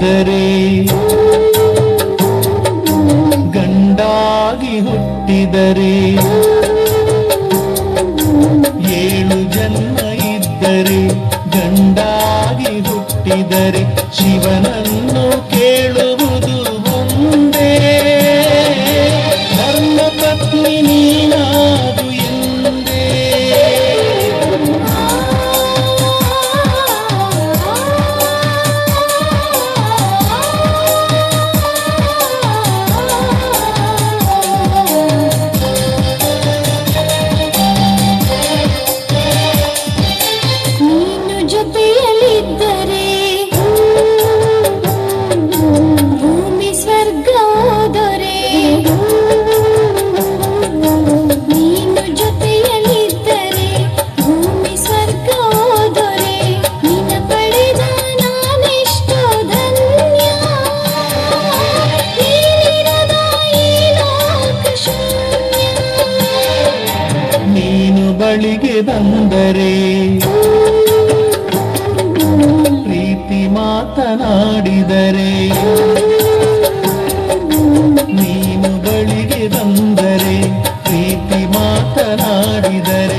ಹುಟ್ಟಿದರೆ ಗಂಡಾಗಿ ಹುಟ್ಟಿದರೆ ಏಳು ಜನ್ಮ ಇದ್ದರೆ ಗಂಡಾಗಿ ಹುಟ್ಟಿದರೆ ಶಿವನನ್ನು ಕೇಳುವ ಜೊತೆಯಲ್ಲಿದ್ದರೆ ಭೂಮಿ ಸ್ವರ್ಗ ದೊರೆ ನೀನು ಜೊತೆಯಲ್ಲಿದ್ದರೆ ಭೂಮಿ ಸ್ವರ್ಗ ದೊರೆ ನಿನ್ನ ಪಡೆದ ನಾನೆಷ್ಟೋ ಧನ್ಯ. ನೀನು ಬಳಿಗೆ ಬಂದರೆ ಮಾತನಾಡಿದರೆ ನೀನು ಬಳಿಗೆ ಬಂದರೆ ಪ್ರೀತಿ ಮಾತನಾಡಿದರೆ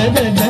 da da da.